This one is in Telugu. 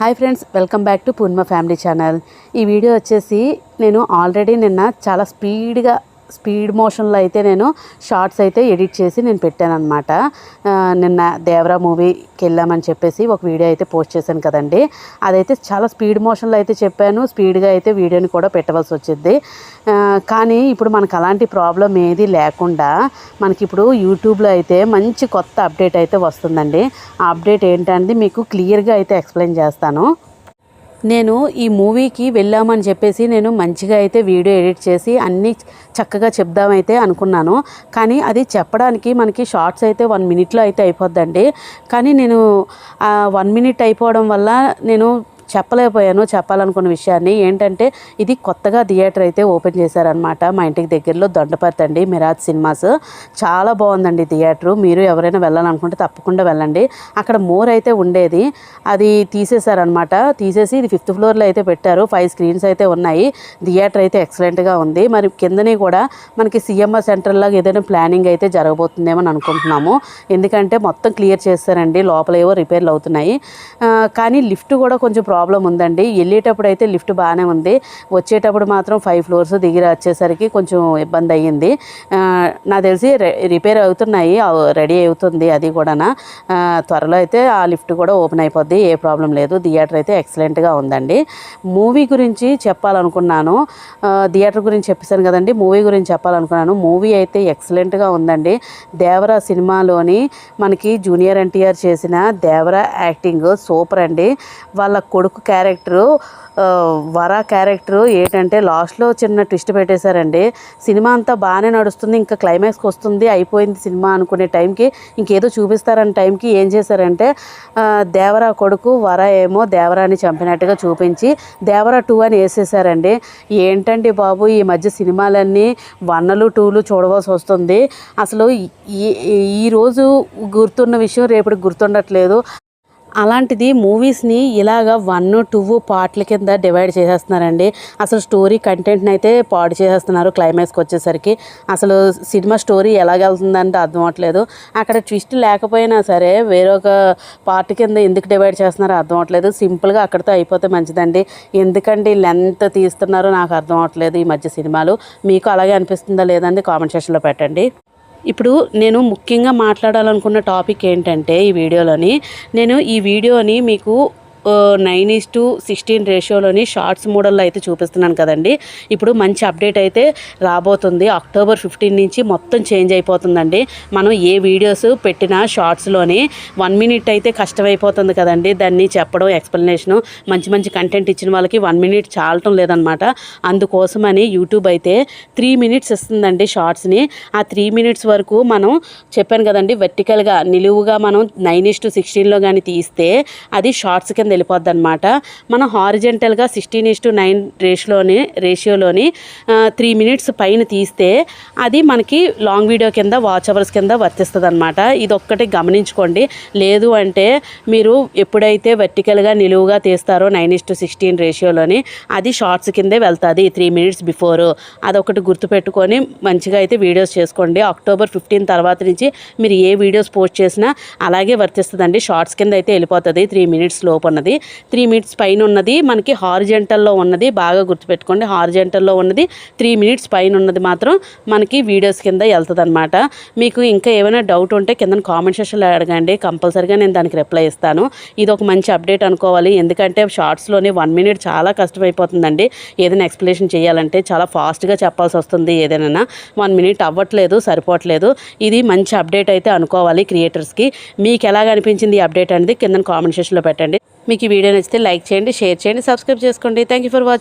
Hi friends welcome back to Purnima family channel. ఈ వీడియో వచ్చేసి నేను ఆల్రెడీ నిన్న చాలా స్పీడ్గా స్పీడ్ మోషన్లో అయితే నేను షార్ట్స్ అయితే ఎడిట్ చేసి నేను పెట్టాను అనమాట నిన్న దేవరా మూవీకి వెళ్ళామని చెప్పేసి ఒక వీడియో అయితే పోస్ట్ చేశాను కదండి. అదైతే చాలా స్పీడ్ మోషన్లో అయితే చెప్పాను. స్పీడ్గా అయితే వీడియోని కూడా పెట్టవలసి వచ్చింది. కానీ ఇప్పుడు మనకు అలాంటి ప్రాబ్లం ఏది లేకుండా మనకి ఇప్పుడు యూట్యూబ్లో అయితే మంచి కొత్త అప్డేట్ అయితే వస్తుందండి. ఆ అప్డేట్ ఏంటనేది మీకు క్లియర్గా అయితే ఎక్స్ప్లెయిన్ చేస్తాను. నేను ఈ మూవీకి వెళ్ళామని చెప్పేసి నేను మంచిగా అయితే వీడియో ఎడిట్ చేసి అన్నీ చక్కగా చెప్దామైతే అనుకున్నాను. కానీ అది చెప్పడానికి మనకి షార్ట్స్ అయితే వన్ మినిట్లో అయితే అయిపోద్దండి. కానీ నేను వన్ మినిట్ అయిపోవడం వల్ల నేను చెప్పలేకపోయాను చెప్పాలనుకున్న విషయాన్ని. ఏంటంటే ఇది కొత్తగా థియేటర్ అయితే ఓపెన్ చేశారనమాట మా ఇంటికి దగ్గరలో దొండపర్తి అండి మిరాజ్ సినిమాస్. చాలా బాగుందండి థియేటరు. మీరు ఎవరైనా వెళ్ళాలనుకుంటే తప్పకుండా వెళ్ళండి. అక్కడ మోర్ అయితే ఉండేది. అది తీసేశారనమాట తీసేసి ఇది ఫిఫ్త్ ఫ్లోర్లో అయితే పెట్టారు. ఫైవ్ స్క్రీన్స్ అయితే ఉన్నాయి. థియేటర్ అయితే ఎక్సలెంట్గా ఉంది. మరి కిందని కూడా మనకి సిఎంఆర్ సెంటర్ లాగా ఏదైనా ప్లానింగ్ అయితే జరగబోతుందేమో అని అనుకుంటున్నాము. ఎందుకంటే మొత్తం క్లియర్ చేస్తారండి. లోపల ఏవో రిపేర్లు అవుతున్నాయి. కానీ లిఫ్ట్ కూడా కొంచెం ప్రాబ్లం ఉందండి. వెళ్ళేటప్పుడు అయితే లిఫ్ట్ బాగానే ఉంది. వచ్చేటప్పుడు మాత్రం ఫైవ్ ఫ్లోర్స్ దిగి వచ్చేసరికి కొంచెం ఇబ్బంది అయ్యింది. నాకు తెలిసి రిపేర్ అవుతున్నాయి. రెడీ అవుతుంది అది కూడా త్వరలో అయితే ఆ లిఫ్ట్ కూడా ఓపెన్ అయిపోద్ది. ఏ ప్రాబ్లం లేదు. థియేటర్ అయితే ఎక్సలెంట్గా ఉందండి. మూవీ గురించి చెప్పాలనుకున్నాను. థియేటర్ గురించి చెప్పేశాను కదండి. మూవీ గురించి చెప్పాలనుకున్నాను. మూవీ అయితే ఎక్సలెంట్గా ఉందండి. దేవరా సినిమాలోని మనకి జూనియర్ ఎన్టీఆర్ చేసిన దేవరా యాక్టింగ్ సూపర్ అండి. వాళ్ళ కొడుకు క్యారెక్టరు వర క్యారెక్టరు ఏంటంటే లాస్ట్లో చిన్న ట్విస్ట్ పెట్టేశారండి. సినిమా అంతా బాగానే నడుస్తుంది ఇంకా క్లైమాక్స్కి వస్తుంది అయిపోయింది సినిమా అనుకునే టైంకి ఇంకేదో చూపిస్తారని టైంకి ఏం చేశారంటే దేవరా కొడుకు వర ఏమో దేవరాని చంపినట్టుగా చూపించి దేవరా టూ అని వేసేసారండి ఏంటండి బాబు ఈ మధ్య సినిమాలన్నీ వన్లు టూలు చూడవలసి వస్తుంది. అసలు ఈ ఈరోజు గుర్తున్న విషయం రేపటికి గుర్తుండట్లేదు. అలాంటిది మూవీస్ని ఇలాగ వన్ టూ పార్ట్ల కింద డివైడ్ చేసేస్తున్నారండి. అసలు స్టోరీ కంటెంట్ని అయితే పాడు చేసేస్తున్నారు క్లైమాక్స్కి వచ్చేసరికి. అసలు సినిమా స్టోరీ ఎలాగెళ్తుందంటే అర్థం అవట్లేదు అక్కడ ట్విస్ట్ లేకపోయినా సరే వేరొక పార్ట్ కింద ఎందుకు డివైడ్ చేస్తున్నారో అర్థం అవట్లేదు సింపుల్గా అక్కడితో అయిపోతే మంచిదండి. ఎందుకండి లెంత్ తీస్తున్నారో నాకు అర్థం అవట్లేదు ఈ మధ్య సినిమాలు. మీకు అలాగే అనిపిస్తుందా లేదండి కామెంట్ సెక్షన్లో పెట్టండి. ఇప్పుడు నేను ముఖ్యంగా మాట్లాడాలనుకున్న టాపిక్ ఏంటంటే ఈ వీడియోలోని. నేను ఈ వీడియోని మీకు నైన్ ఈస్ టు సిక్స్టీన్ రేషియోలోని షార్ట్స్ మోడల్లో అయితే చూపిస్తున్నాను కదండి. ఇప్పుడు మంచి అప్డేట్ అయితే రాబోతుంది. అక్టోబర్ ఫిఫ్టీన్ నుంచి మొత్తం చేంజ్ అయిపోతుందండి. మనం ఏ వీడియోస్ పెట్టినా షార్ట్స్లోని వన్ మినిట్ అయితే కష్టమైపోతుంది కదండి. దాన్ని చెప్పడం ఎక్స్ప్లెనేషను మంచి మంచి కంటెంట్ ఇచ్చిన వాళ్ళకి వన్ మినిట్ చాలటం లేదనమాట. అందుకోసమని యూట్యూబ్ అయితే త్రీ మినిట్స్ ఇస్తుందండి షార్ట్స్ని. ఆ త్రీ మినిట్స్ వరకు మనం చెప్పాను కదండి వెర్టికల్గా నిలువుగా మనం నైన్ ఇస్ టు సిక్స్టీన్లో కానీ తీస్తే అది షార్ట్స్ కింద వెళ్ళిపోద్ది అనమాట మనం హారిజెంటల్గా సిక్స్టీన్ ఇస్ టు నైన్ రేషియోలోని రేషియోలోని త్రీ మినిట్స్ పైన తీస్తే అది మనకి లాంగ్ వీడియో కింద వాచ్ అవర్స్ కింద వర్తిస్తుంది అనమాట ఇది ఒక్కటి గమనించుకోండి. లేదు అంటే మీరు ఎప్పుడైతే వెర్టికల్గా నిలువుగా తీస్తారో నైన్ ఇస్ టు సిక్స్టీన్ రేషియోలోని అది షార్ట్స్ కిందే వెళ్తుంది త్రీ మినిట్స్ బిఫోర్. అదొకటి గుర్తుపెట్టుకొని మంచిగా అయితే వీడియోస్ చేసుకోండి. అక్టోబర్ ఫిఫ్టీన్ తర్వాత నుంచి మీరు ఏ వీడియోస్ పోస్ట్ చేసినా అలాగే వర్తిస్తుందండి. షార్ట్స్ కింద అయితే వెళ్ళిపోతుంది త్రీ మినిట్స్ లోపు ఉన్నది. త్రీ మినిట్స్ పైన ఉన్నది. మనకి హార్జెంటల్లో ఉన్నది. బాగా గుర్తుపెట్టుకోండి. హార్జెంటల్లో ఉన్నది. త్రీ మినిట్స్ పైన ఉన్నది మాత్రం మనకి వీడియోస్ కింద వెళ్తుంది అనమాట మీకు ఇంకా ఏమైనా డౌట్ ఉంటే కింద కామెంట్ సెక్షన్లో అడగండి. కంపల్సరీగా నేను దానికి రిప్లై ఇస్తాను. ఇది ఒక మంచి అప్డేట్ అనుకోవాలి. ఎందుకంటే షార్ట్స్లోనే వన్ మినిట్ చాలా కష్టమైపోతుందండి. ఏదైనా ఎక్స్ప్లెనేషన్ చేయాలంటే చాలా ఫాస్ట్గా చెప్పాల్సి వస్తుంది ఏదైనా. వన్ మినిట్ అవ్వట్లేదు సరిపోవట్లేదు. ఇది మంచి అప్డేట్ అయితే అనుకోవాలి క్రియేటర్స్కి. మీకు ఎలాగ అనిపించింది ఈ అప్డేట్ అనేది కింద కామెంట్ సెక్షన్లో పెట్టండి. మీకు ఈ వీడియో నచ్చితే లైక్ చేయండి షేర్ చేయండి సబ్స్క్రైబ్ చేసుకోండి. Thank you for watching